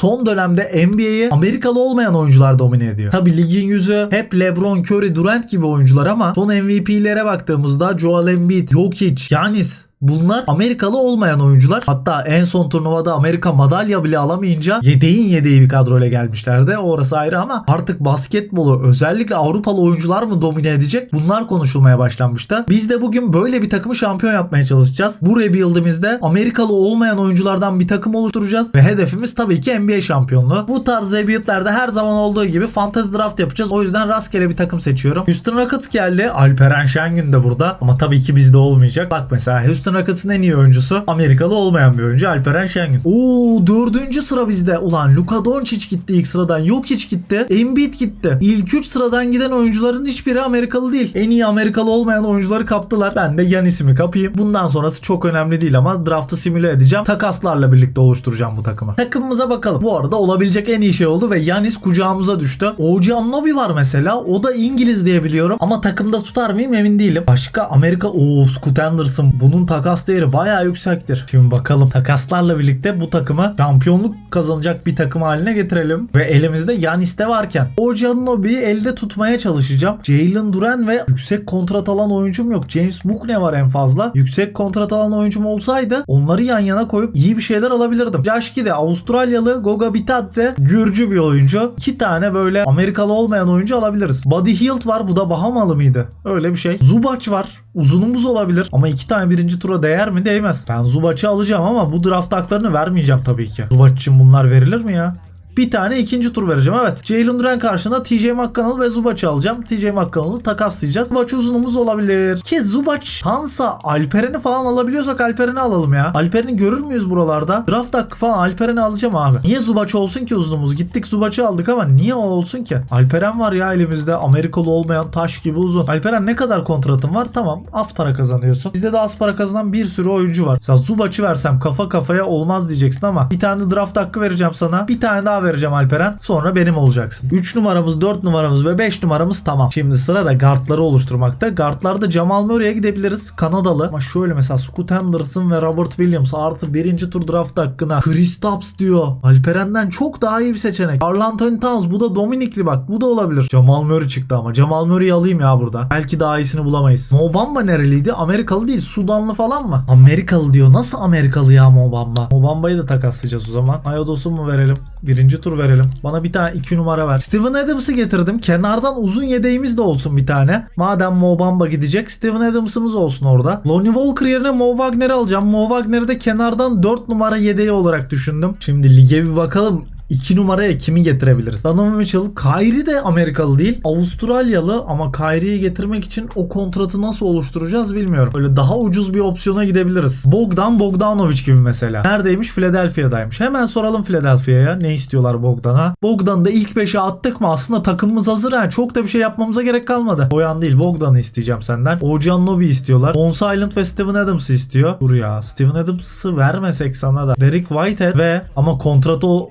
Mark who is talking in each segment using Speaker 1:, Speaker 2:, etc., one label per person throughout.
Speaker 1: son dönemde NBA'yi Amerikalı olmayan oyuncular domine ediyor. Tabi ligin yüzü hep LeBron, Curry, Durant gibi oyuncular ama son MVP'lere baktığımızda Joel Embiid, Jokic, Giannis Bunlar Amerikalı olmayan oyuncular. Hatta en son turnuvada Amerika madalya bile alamayınca yedeğin yedeği bir kadroyla gelmişlerdi. Orası ayrı ama artık basketbolu özellikle Avrupalı oyuncular mı domine edecek? Bunlar konuşulmaya başlanmıştı. Biz de bugün böyle bir takımı şampiyon yapmaya çalışacağız. Bu rebuild'imizde Amerikalı olmayan oyunculardan bir takım oluşturacağız ve hedefimiz tabii ki NBA şampiyonluğu. Bu tarz rebuild'lerde her zaman olduğu gibi fantasy draft yapacağız. O yüzden rastgele bir takım seçiyorum. Houston Rockets geldi. Alperen Şengün de burada. Ama tabii ki bizde olmayacak. Bak mesela Houston Rockets'ın en iyi oyuncusu Amerikalı olmayan bir oyuncu Alperen Şengün. Oo dördüncü sıra bizde. Ulan Luka Doncic gitti ilk sıradan. Yok hiç gitti. Embiid gitti. İlk üç sıradan giden oyuncuların hiçbiri Amerikalı değil. En iyi Amerikalı olmayan oyuncuları kaptılar. Ben de Yanis'imi kapayım. Bundan sonrası çok önemli değil ama draftı simüle edeceğim. Takaslarla birlikte oluşturacağım bu takımı. Takımımıza bakalım. Bu arada olabilecek en iyi şey oldu ve Yanis kucağımıza düştü. OG Anunoby var mesela. O da İngiliz diye biliyorum. Ama takımda tutar mıyım emin değilim. Başka Amerika... Oo Scoot Anderson. Bunun takas değeri bayağı yüksektir. Şimdi bakalım. Takaslarla birlikte bu takımı şampiyonluk kazanacak bir takım haline getirelim. Ve elimizde Yanis de varken. OG Anunoby'yi elde tutmaya çalışacağım. Jalen Duran ve yüksek kontrat alan oyuncum yok. James Book ne var en fazla? Yüksek kontrat alan oyuncum olsaydı onları yan yana koyup iyi bir şeyler alabilirdim. Josh Giddey Avustralyalı Goga Bitadze Gürcü bir oyuncu. İki tane böyle Amerikalı olmayan oyuncu alabiliriz. Buddy Hield var. Bu da Bahamalı mıydı? Öyle bir şey. Zubac var. Uzunumuz olabilir ama iki tane birinci tura değer mi? Değmez. Ben Zubac'ı alacağım ama bu draft haklarını vermeyeceğim tabii ki. Zubac için bunlar verilir mi ya? Bir tane ikinci tur vereceğim evet. Jalen Duran karşında TJ McConnell ve Zubac'ı alacağım. TJ McConnell'ı takaslayacağız. Zubac uzunumuz olabilir. Ki Zubac şansa Alperen'i falan alabiliyorsak Alperen'i alalım ya. Alperen'i görür müyüz buralarda? Draft hakkı falan Alperen'i alacağım abi. Niye Zubac olsun ki uzunumuz? Gittik Zubac'ı aldık ama niye o olsun ki? Alperen var ya elimizde. Amerikalı olmayan taş gibi uzun. Alperen ne kadar kontratın var? Tamam az para kazanıyorsun. Bizde de az para kazanan bir sürü oyuncu var. Mesela Zubac'ı versem kafa kafaya olmaz diyeceksin ama bir tane draft hakkı vereceğim sana. Bir tane daha vereceğim Alperen. Sonra benim olacaksın. 3 numaramız, 4 numaramız ve 5 numaramız tamam. Şimdi sırada guardları oluşturmakta. Guardlarda Jamal Murray'e gidebiliriz. Kanadalı. Ama şöyle mesela Scoot Henderson ve Robert Williams artı birinci tur draft hakkına. Kristaps diyor. Alperen'den çok daha iyi bir seçenek. Karl Anthony Towns. Bu da Dominikli bak. Bu da olabilir. Jamal Murray çıktı ama. Jamal Murray'i alayım ya burada. Belki daha iyisini bulamayız. Mobamba nereliydi? Amerikalı değil. Sudanlı falan mı? Amerikalı diyor. Nasıl Amerikalı ya Mobamba? Mobamba'yı da takaslayacağız o zaman. Ayodos'u mu verelim? Birinci tur verelim. Bana bir tane iki numara ver. Steven Adams'ı getirdim. Kenardan uzun yedeğimiz de olsun bir tane. Madem Mobamba gidecek Steven Adams'ımız olsun orada. Lonnie Walker yerine Mo Wagner'i alacağım. Mo Wagner'i de kenardan 4 numara yedeği olarak düşündüm. Şimdi lige bir bakalım. 2 numaraya kimi getirebiliriz? Donovan Mitchell, Kyrie de Amerikalı değil. Avustralyalı ama Kyrie'yi getirmek için o kontratı nasıl oluşturacağız bilmiyorum. Böyle daha ucuz bir opsiyona gidebiliriz. Bogdan Bogdanovic gibi mesela. Neredeymiş? Philadelphia'daymış. Hemen soralım Philadelphia'ya. Ne istiyorlar Bogdan'a? Bogdan'ı da ilk 5'e attık mı? Aslında takımımız hazır ha. Çok da bir şey yapmamıza gerek kalmadı. Boyan değil. Bogdan'ı isteyeceğim senden. Ojan Nobi istiyorlar. Von Silent ve Steven Adams'ı istiyor. Dur ya. Steven Adams'ı vermesek sana da. Derek Whitehead ve ama kontratı o-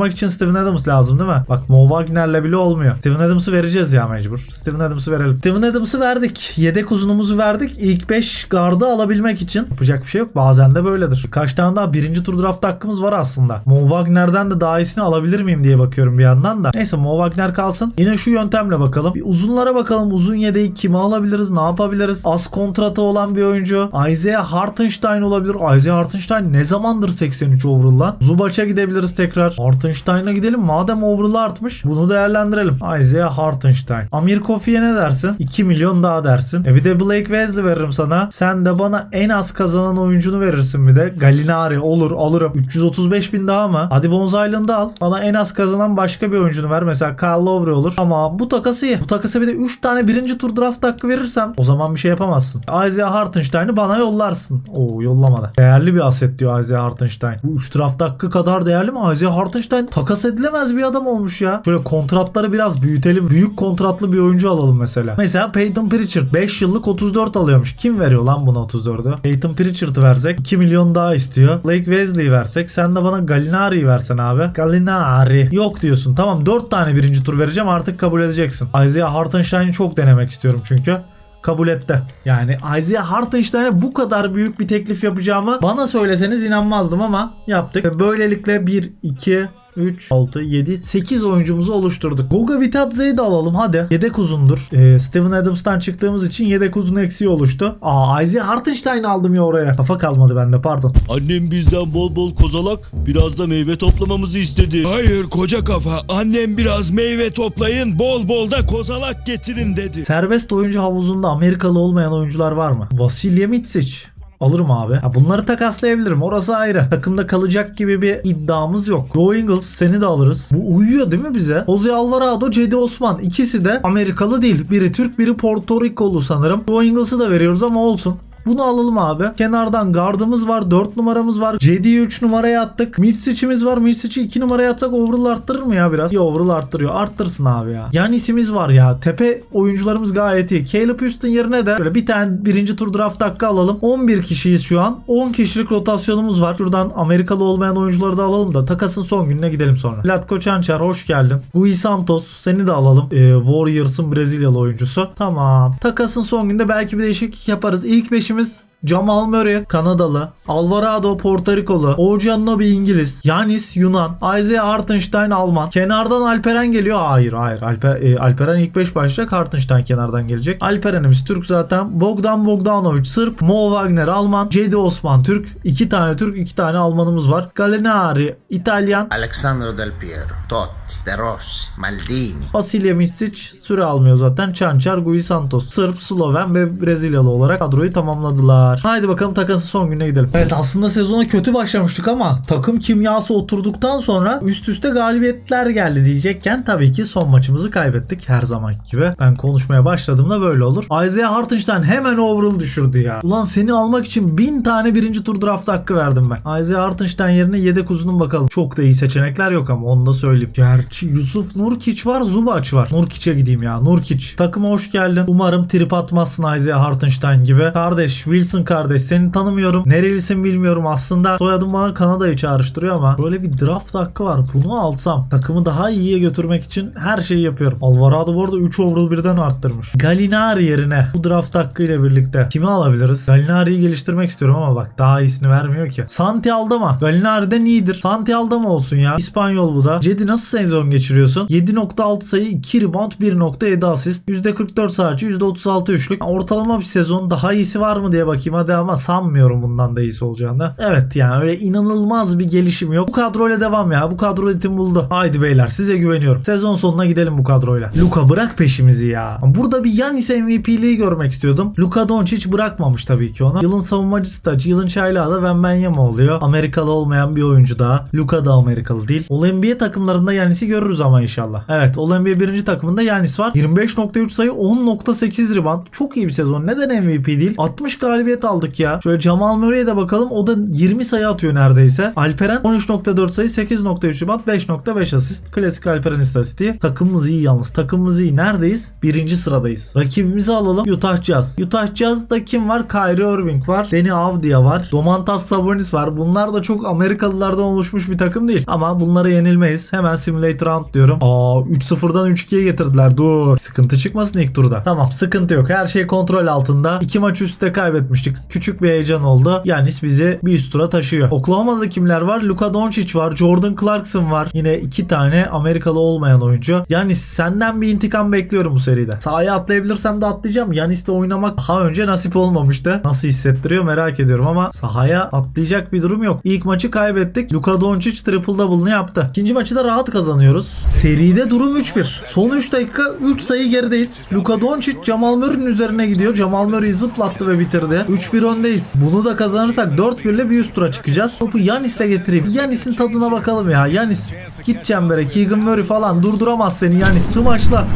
Speaker 1: oluşturmak için Steven Adams lazım değil mi? Bak Mo Wagner'le bile olmuyor. Steven Adams'ı vereceğiz ya mecbur. Steven Adams'ı verelim. Steven Adams'ı verdik. Yedek uzunumuzu verdik. İlk 5 gardı alabilmek için. Yapacak bir şey yok. Bazen de böyledir. Kaç tane daha birinci tur draft hakkımız var aslında. Mo Wagner'den de daha iyisini alabilir miyim diye bakıyorum bir yandan da. Neyse Mo Wagner kalsın. Yine şu yöntemle bakalım. Bir uzunlara bakalım. Uzun yedeği kimi alabiliriz? Ne yapabiliriz? Az kontratı olan bir oyuncu. Isaiah Hartenstein olabilir. Isaiah Hartenstein ne zamandır 83 overall lan? Zubac'a gidebiliriz tekrar. Hartenstein'a gidelim. Madem overall artmış bunu değerlendirelim. Isaiah Hartenstein. Amir Kofi'ye ne dersin? 2 milyon daha dersin. E bir de Blake Wesley veririm sana. Sen de bana en az kazanan oyuncunu verirsin bir de. Gallinari olur alırım. 335 bin daha mı? Hadi Bones Island'ı al. Bana en az kazanan başka bir oyuncunu ver. Mesela Kyle Lowry olur. Ama bu takası iyi. Bu takasa bir de 3 tane birinci tur draft hakkı verirsem o zaman bir şey yapamazsın. Isaiah Hartenstein'ı bana yollarsın. Oo yollamadı. Değerli bir aset diyor Isaiah Hartenstein. Bu 3 draft hakkı kadar değerli mi? Isaiah Hartenstein takas edilemez bir adam olmuş ya. Şöyle kontratları biraz büyütelim. Büyük kontratlı bir oyuncu alalım mesela. Mesela Peyton Pritchard 5 yıllık 34 alıyormuş. Kim veriyor lan buna 34'ü? Peyton Pritchard'ı versek 2 milyon daha istiyor. Blake Wesley'i versek sen de bana Gallinari'yi versen abi. Gallinari. Yok diyorsun. Tamam 4 tane birinci tur vereceğim artık kabul edeceksin. Isaiah Hartenstein'i çok denemek istiyorum çünkü kabul etti. Yani Isaiah Hartenstein'e bu kadar büyük bir teklif yapacağımı bana söyleseniz inanmazdım ama yaptık. Böylelikle 1, 2, 3, 6, 7, 8 oyuncumuzu oluşturduk. Goga Bitadze'yi de alalım hadi. Yedek uzundur. Ee, Steven Adams'tan çıktığımız için yedek uzun eksiği oluştu. Aa Isaiah Hartenstein aldım ya oraya. Kafa kalmadı bende pardon.
Speaker 2: Annem bizden bol bol kozalak, biraz da meyve toplamamızı istedi.
Speaker 3: Hayır koca kafa annem biraz meyve toplayın bol bol da kozalak getirin dedi.
Speaker 1: Serbest oyuncu havuzunda Amerikalı olmayan oyuncular var mı? Vasilya Mitsic. Alırım abi. Ha, bunları takaslayabilirim. Orası ayrı. Takımda kalacak gibi bir iddiamız yok. Joe Ingles seni de alırız. Bu uyuyor değil mi bize? Jose Alvarado, Cedi Osman. İkisi de Amerikalı değil. Biri Türk, biri Porto Rikolu sanırım. Joe Ingles'ı da veriyoruz ama olsun. Bunu alalım abi. Kenardan gardımız var. 4 numaramız var. Cedi'yi 3 numaraya attık. Mirsic'imiz var. Mirsic'i 2 numaraya atsak overall arttırır mı ya biraz? Ya overall arttırıyor. Arttırsın abi ya. Yanis'imiz var ya. Tepe oyuncularımız gayet iyi. Caleb Houston yerine de böyle bir tane birinci tur draft hakkı alalım. 11 kişiyiz şu an. 10 kişilik rotasyonumuz var. Şuradan Amerikalı olmayan oyuncuları da alalım da takasın son gününe gidelim sonra. Latko Çançar hoş geldin. Gui Santos seni de alalım. Ee, Warriors'ın Brezilyalı oyuncusu. Tamam. Takasın son günde belki bir değişiklik yaparız. İlk beşimiz Jamal Murray Kanadalı, Alvarado Porto Rikolu, Ojannobi İngiliz, Yanis Yunan, Isaiah Hartenstein Alman. Kenardan Alperen geliyor. Hayır hayır. Alper, e, Alperen ilk 5 başlayacak. Hartenstein kenardan gelecek. Alperen'imiz Türk zaten. Bogdan Bogdanovic Sırp, Mo Wagner Alman, Cedi Osman Türk. 2 tane Türk, 2 tane Almanımız var. Gallinari İtalyan,
Speaker 4: Alexandro Del Piero, Totti, De Rossi, Maldini,
Speaker 1: Vasilya Misic süre almıyor zaten. Çançar, Gui Santos. Sırp, Sloven ve Brezilyalı olarak kadroyu tamamladılar. Haydi bakalım takasın son gününe gidelim. Evet aslında sezona kötü başlamıştık ama takım kimyası oturduktan sonra üst üste galibiyetler geldi diyecekken tabii ki son maçımızı kaybettik her zaman gibi. Ben konuşmaya başladığımda böyle olur. Isaiah Hartenstein hemen overall düşürdü ya. Ulan seni almak için bin tane birinci tur draft hakkı verdim ben. Isaiah Hartenstein yerine yedek uzunun bakalım. Çok da iyi seçenekler yok ama onu da söyleyeyim. Gerçi Yusuf Nurkic var Zubac var. Nurkic'e gideyim ya Nurkic. Takıma hoş geldin. Umarım trip atmazsın Isaiah Hartenstein gibi. Kardeş Wilson kardeş seni tanımıyorum. Nerelisin bilmiyorum aslında. Soyadım bana Kanada'yı çağrıştırıyor ama böyle bir draft hakkı var. Bunu alsam takımı daha iyiye götürmek için her şeyi yapıyorum. Alvarado bu arada 3 overall birden arttırmış. Galinari yerine bu draft hakkıyla birlikte kimi alabiliriz? Galinari'yi geliştirmek istiyorum ama bak daha iyisini vermiyor ki. Santi Aldama. Galinari'den iyidir. Santi Aldama olsun ya. İspanyol bu da. Cedi nasıl sezon geçiriyorsun? 7.6 sayı 2 rebound 1.7 asist. %44 saati %36 üçlük. Ortalama bir sezon daha iyisi var mı diye bakayım hadi ama sanmıyorum bundan da iyisi olacağını. Evet yani öyle inanılmaz bir gelişim yok. Bu kadroyla devam ya. Bu kadro ritim buldu. Haydi beyler size güveniyorum. Sezon sonuna gidelim bu kadroyla. Luka bırak peşimizi ya. Burada bir Yanis MVP'liği görmek istiyordum. Luka Doncic bırakmamış tabii ki onu. Yılın savunmacısı da yılın çaylağı da Wembanyama oluyor. Amerikalı olmayan bir oyuncu daha. Luka da Amerikalı değil. All NBA takımlarında Yanis'i görürüz ama inşallah. Evet All NBA birinci takımında Yanis var. 25.3 sayı 10.8 rebound. Çok iyi bir sezon. Neden MVP değil? 60 galibiyet aldık ya. Şöyle Jamal Murray'e de bakalım. O da 20 sayı atıyor neredeyse. Alperen 13.4 sayı 8.3 rebound 5.5 asist. Klasik Alperen istatistiği. Takımımız iyi yalnız. Takımımız iyi. Neredeyiz? Birinci sıradayız. Rakibimizi alalım. Utah Jazz. Utah Jazz'da kim var? Kyrie Irving var. Danny Avdia var. Domantas Sabonis var. Bunlar da çok Amerikalılardan oluşmuş bir takım değil. Ama bunlara yenilmeyiz. Hemen simulate round diyorum. Aa 3-0'dan 3-2'ye getirdiler. Dur. Sıkıntı çıkmasın ilk turda. Tamam sıkıntı yok. Her şey kontrol altında. İki maç üstte kaybetmiştik. Küçük bir heyecan oldu. Yanis bizi bir üst tura taşıyor. Oklahoma'da kimler var? Luka Doncic var. Jordan Clarkson var. Yine iki tane Amerikalı olmayan oyuncu. Yanis senden bir intikam bekliyorum bu seride. Sahaya atlayabilirsem de atlayacağım. Yanis'le oynamak daha önce nasip olmamıştı. Nasıl hissettiriyor merak ediyorum ama sahaya atlayacak bir durum yok. İlk maçı kaybettik. Luka Doncic triple double'ını yaptı. İkinci maçı da rahat kazanıyoruz. Seride durum 3-1. Son 3 dakika 3 sayı gerideyiz. Luka Doncic Jamal Murray'nin üzerine gidiyor. Jamal Murray'i zıplattı ve bitirdi. 3-1 öndeyiz. Bunu da kazanırsak 4-1 ile bir üst tura çıkacağız. Topu Yanis'le getireyim. Yanis'in tadına bakalım ya. Yanis git çembere. Keegan Murray falan durduramaz seni. Yanis smaçla.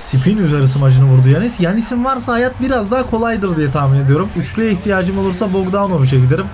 Speaker 1: Spin üzeri smacını vurdu Yanis. Yanis'in varsa hayat biraz daha kolaydır diye tahmin ediyorum. Üçlüye ihtiyacım olursa Bogdanovic'e giderim.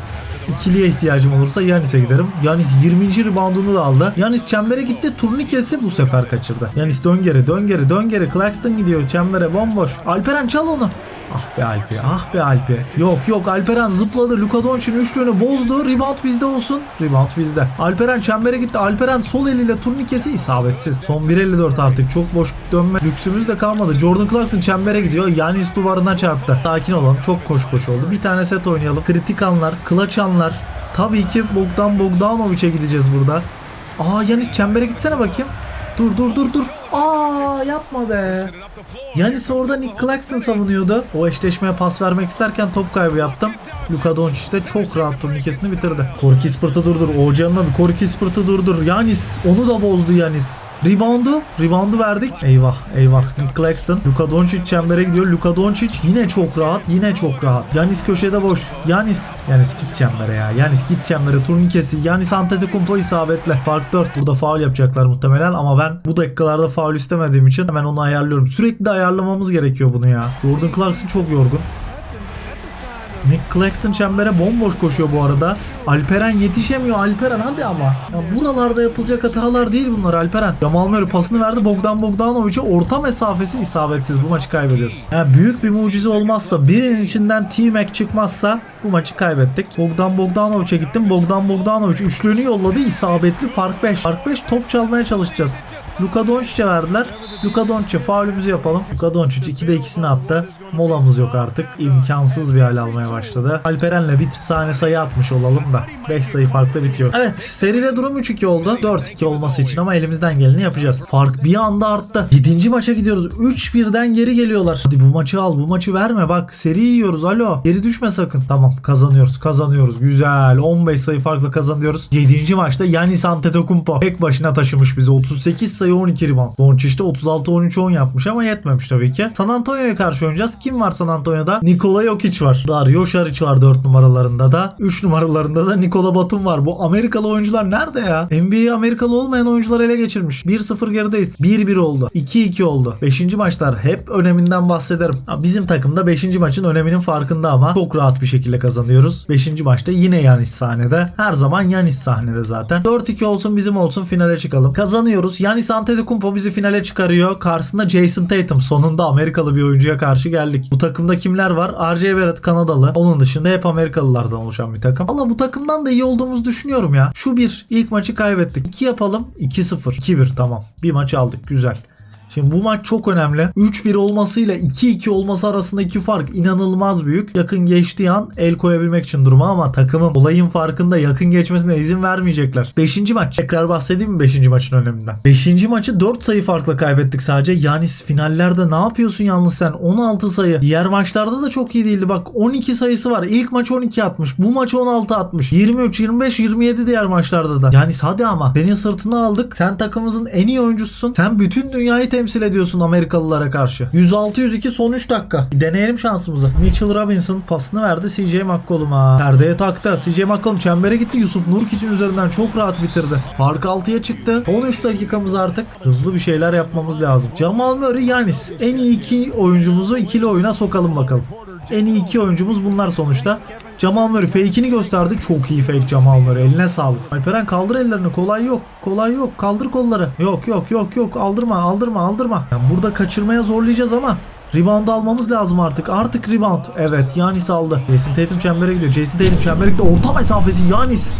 Speaker 1: İkiliye ihtiyacım olursa Yanis'e giderim. Yanis 20. reboundunu da aldı. Yanis çembere gitti. Turnikesi bu sefer kaçırdı. Yanis dön geri dön geri dön geri. Claxton gidiyor çembere bomboş. Alperen çal onu. Ah be Alpi ah be Alpi. Yok yok Alperen zıpladı. Luka Doncic'in üçlüğünü bozdu. Rebound bizde olsun. Rebound bizde. Alperen çembere gitti. Alperen sol eliyle turnikesi isabetsiz. Son 1.54 artık. Çok boş dönme lüksümüz de kalmadı. Jordan Clarkson çembere gidiyor. Yanis duvarına çarptı. Sakin olalım. Çok koş koş oldu. Bir tane set oynayalım. Kritik anlar, clutch anlar. Tabii ki Bogdan Bogdanovic'e gideceğiz burada. Aa Yanis çembere gitsene bakayım. Dur dur dur dur. Aa yapma be. Yanis orada Nick Claxton savunuyordu. O eşleşmeye pas vermek isterken top kaybı yaptım. Luka Doncic de çok rahat turnikesini bitirdi. Korki Spırt'ı durdur. Oğuzcan'la bir Korki Spırt'ı durdur. Yanis onu da bozdu Yanis. Rebound'u, rebound'u verdik. Eyvah, eyvah. Nick Claxton. Luka Doncic çembere gidiyor. Luka Doncic yine çok rahat, yine çok rahat. Yanis köşede boş. Yanis, Yanis git çembere ya. Yanis git çembere. Turnikesi. Yanis Antetokounmpo isabetle. Fark 4. Burada faul yapacaklar muhtemelen ama ben bu dakikalarda faul istemediğim için hemen onu ayarlıyorum. Sürekli ayarlamamız gerekiyor bunu ya. Jordan Clarkson çok yorgun. Nick Claxton çembere bomboş koşuyor bu arada. Alperen yetişemiyor. Alperen hadi ama. Ya buralarda yapılacak hatalar değil bunlar Alperen. Jamal Murray pasını verdi Bogdan Bogdanovic'e orta mesafesi isabetsiz. Bu maçı kaybediyoruz. Yani büyük bir mucize olmazsa birinin içinden T-Mac çıkmazsa bu maçı kaybettik. Bogdan Bogdanovic'e gittim. Bogdan Bogdanovic üçlüğünü yolladı. isabetli fark 5. Fark 5 top çalmaya çalışacağız. Luka Doncic'e verdiler. Luka Doncic'e faulümüzü yapalım. Luka Doncic 2'de 2'sini attı. Molamız yok artık. İmkansız bir hal almaya başladı. Alperen'le bir tane sayı atmış olalım da. 5 sayı farklı bitiyor. Evet seride durum 3-2 oldu. 4-2 olması için ama elimizden geleni yapacağız. Fark bir anda arttı. 7. maça gidiyoruz. 3-1'den geri geliyorlar. Hadi bu maçı al bu maçı verme bak seri yiyoruz alo. Geri düşme sakın. Tamam kazanıyoruz kazanıyoruz. Güzel 15 sayı farklı kazanıyoruz. 7. maçta Yanis Antetokounmpo tek başına taşımış bizi. 38 sayı 12 rebound. Doncic de 36-13-10 yapmış ama yetmemiş tabii ki. San Antonio'ya karşı oynayacağız. Kim var San Antonio'da? Nikola Jokic var. Dario Saric var 4 numaralarında da. 3 numaralarında da Nikola Batum var. Bu Amerikalı oyuncular nerede ya? NBA Amerikalı olmayan oyuncular ele geçirmiş. 1-0 gerideyiz. 1-1 oldu. 2-2 oldu. 5. maçlar hep öneminden bahsederim. Bizim takımda 5. maçın öneminin farkında ama çok rahat bir şekilde kazanıyoruz. 5. maçta yine Yanis sahnede. Her zaman Yanis sahnede zaten. 4-2 olsun bizim olsun finale çıkalım. Kazanıyoruz. Yanis Antetokounmpo bizi finale çıkarıyor. Karşısında Jason Tatum. Sonunda Amerikalı bir oyuncuya karşı geldik. Bu takımda kimler var? RJ Barrett Kanadalı. Onun dışında hep Amerikalılardan oluşan bir takım. Valla bu takımdan da iyi olduğumuzu düşünüyorum ya. Şu bir ilk maçı kaybettik. 2 yapalım. 2-0. 2-1 tamam. Bir maç aldık. Güzel. Şimdi bu maç çok önemli. 3-1 olmasıyla 2-2 olması arasındaki fark inanılmaz büyük. Yakın geçtiği an el koyabilmek için duruma ama takımın olayın farkında yakın geçmesine izin vermeyecekler. 5. maç. Tekrar bahsedeyim mi 5. maçın öneminden? 5. maçı 4 sayı farkla kaybettik sadece. Yanis finallerde ne yapıyorsun yalnız sen? 16 sayı. Diğer maçlarda da çok iyi değildi. Bak 12 sayısı var. İlk maç 12 atmış. Bu maç 16 atmış. 23, 25, 27 diğer maçlarda da. Yanis hadi ama. Senin sırtını aldık. Sen takımımızın en iyi oyuncususun. Sen bütün dünyayı temsil ediyorsun Amerikalılara karşı. 106-102 son 3 dakika. Deneyelim şansımızı. Mitchell Robinson pasını verdi CJ McCollum'a. Perdeye taktı. CJ McCollum çembere gitti. Yusuf Nurkic'in üzerinden çok rahat bitirdi. Fark 6'ya çıktı. Son 3 dakikamız artık. Hızlı bir şeyler yapmamız lazım. Jamal Murray Yanis. En iyi iki oyuncumuzu ikili oyuna sokalım bakalım. En iyi iki oyuncumuz bunlar sonuçta. Jamal Murray fake'ini gösterdi. Çok iyi fake Jamal Murray. Eline sağlık. Alperen kaldır ellerini. Kolay yok. Kolay yok. Kaldır kolları. Yok yok yok yok. Aldırma aldırma aldırma. Yani burada kaçırmaya zorlayacağız ama Rebound almamız lazım artık. Artık rebound. Evet Yanis aldı. Jason Tatum çembere gidiyor. Jason Tatum çembere gidiyor. Orta mesafesi Yanis.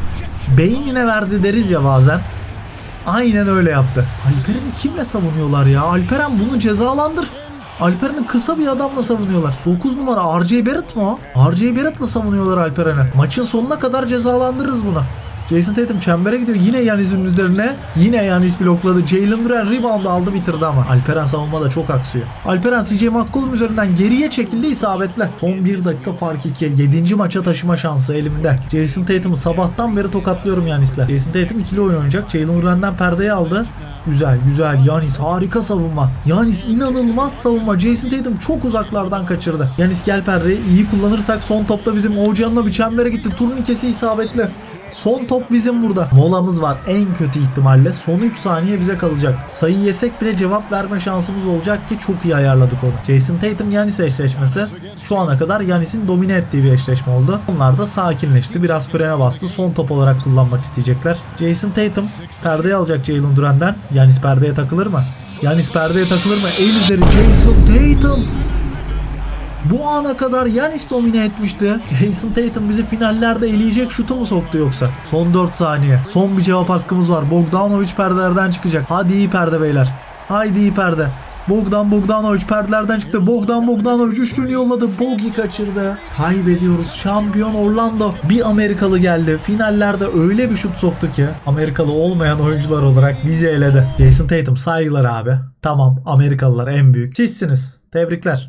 Speaker 1: Beynine verdi deriz ya bazen. Aynen öyle yaptı. Alperen'i kimle savunuyorlar ya? Alperen bunu cezalandır. Alperen'i kısa bir adamla savunuyorlar. 9 numara RJ Barrett mı o? RJ Barrett'la savunuyorlar Alperen'i. Maçın sonuna kadar cezalandırırız buna. Jason Tatum çembere gidiyor. Yine Yanis'in üzerine. Yine Yanis blokladı. Jalen Duran rebound aldı bitirdi ama. Alperen savunmada çok aksıyor. Alperen CJ McCollum üzerinden geriye çekildi isabetle. Son 1 dakika fark 2. 7. maça taşıma şansı elimde. Jason Tatum'u sabahtan beri tokatlıyorum Yanis'le. Jason Tatum ikili oyun oynayacak. Jalen Duran'dan perdeyi aldı. Güzel güzel Yanis harika savunma. Yanis inanılmaz savunma. Jason Tatum çok uzaklardan kaçırdı. Yanis gel perdeyi iyi kullanırsak son topta bizim Oğuzcan'la bir çembere gitti. Turnikesi isabetli. Son top bizim burada. Molamız var en kötü ihtimalle. Son 3 saniye bize kalacak. Sayı yesek bile cevap verme şansımız olacak ki çok iyi ayarladık onu. Jason Tatum Yanis eşleşmesi şu ana kadar Yanis'in domine ettiği bir eşleşme oldu. Onlar da sakinleşti. Biraz frene bastı. Son top olarak kullanmak isteyecekler. Jason Tatum perdeyi alacak Jalen Duran'dan. Yanis perdeye takılır mı? Yanis perdeye takılır mı? El üzeri Jason Tatum. Bu ana kadar Yanis domine etmişti. Jason Tatum bizi finallerde eleyecek şutu mu soktu yoksa? Son 4 saniye. Son bir cevap hakkımız var. Bogdanovic perdelerden çıkacak. Hadi iyi perde beyler. Haydi iyi perde. Bogdan Bogdanovic perdelerden çıktı. Bogdan Bogdanovic üçlünü yolladı. Bogi kaçırdı. Kaybediyoruz. Şampiyon Orlando. Bir Amerikalı geldi. Finallerde öyle bir şut soktu ki Amerikalı olmayan oyuncular olarak bizi eledi. Jason Tatum saygılar abi. Tamam Amerikalılar en büyük. Sizsiniz. Tebrikler.